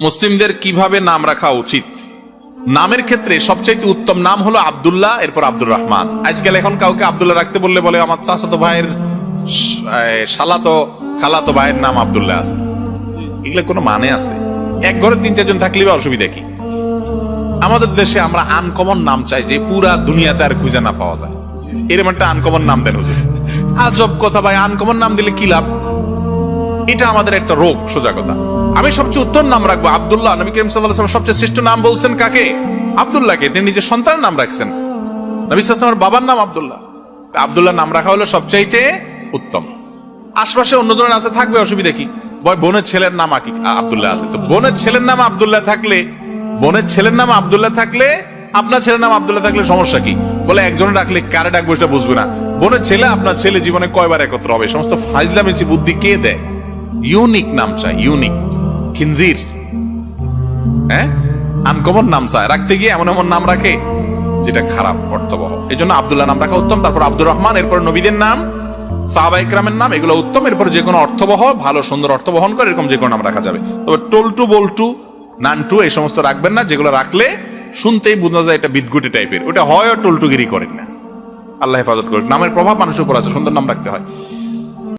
মুসলিমদের কীভাবে নাম রাখা উচিত? নামের ক্ষেত্রে সবচাইতে উত্তম নাম হলো আব্দুল্লাহ এরপর আব্দুর রহমান। আজকাল এখন কাউকে আবদুল্লাহ রাখতে বললে বলে আমার চাচাতো ভাইয়ের স- এ, শালাতো খালাতো ভাইয়ের নাম আবদুল্লাহ আছে। এগুলো কোনো মানে আছে? এক ঘরে তিন চারজন থাকলে বা অসুবিধা কি? আমাদের দেশে আমরা আনকমন নাম চাই যে পুরা দুনিয়াতে আর খুঁজে না পাওয়া যায়। এরকম একটা আনকমন নাম দেন হুজুর। আজব কথা ভাই আনকমন নাম দিলে কি লাভ? এটা আমাদের একটা রোগ, সোজা আমি সবচেয়ে উত্তম নাম রাখব, আব্দুল্লাহ, নবী করিম ওয়াসাল্লাম সবচেয়ে শ্রেষ্ঠ নাম বলছেন কাকে? আব্দুল্লাহকে। তিনি নিজের সন্তানের নাম রাখছেন। নবী সাল্লাল্লাহু বাবার নাম আব্দুল্লাহ। আব্দুল্লাহ নাম রাখা হলো সবচাইতে উত্তম। আশপাশে অন্যজনের আছে থাকবে, অসুবিধা কি? বয়, বোনের ছেলের নাম আকি আব্দুল্লাহ আছে। তো বোনের ছেলের নাম আব্দুল্লাহ থাকলে, বোনের ছেলের নাম আবদুল্লাহ থাকলে, আপনার ছেলের নাম আবদুল্লাহ থাকলে সমস্যা কি? বলে একজনে ডাকলে কারে ডাকবো সেটা বুঝবে না। বোনের ছেলে, আপনার ছেলে জীবনে কয়বার একত্র হবে? সমস্ত ফাইজলামের যে বুদ্ধি কে দেয়? ইউনিক নাম চাই ইউনিক খিনজির। হ্যাঁ? আনকমন নাম চায় রাখতে গিয়ে এমন এমন নাম রাখে, যেটা খারাপ, অর্থবহ। এই জন্য আবদুল্লাহ নাম রাখা উত্তম, তারপর আব্দুর রহমান, এরপর নবীদের নাম, সাহাবা ইকরামের নাম, এগুলো উত্তম, এরপর যে কোনো অর্থবহ, ভালো, সুন্দর অর্থ বহন করে এরকম যে কোনো নাম রাখা যাবে। তবে টলটু, বল্টু, নানটু, এই সমস্ত রাখবেন না, যেগুলো রাখলে শুনতেই বোঝা যায় এটা বিদগুটি টাইপের ওটা হয় টলটুগিরি করেন না। আল্লাহ হেফাজত করুন নামের প্রভাব মানুষের উপর আছে, সুন্দর নাম রাখতে হয়।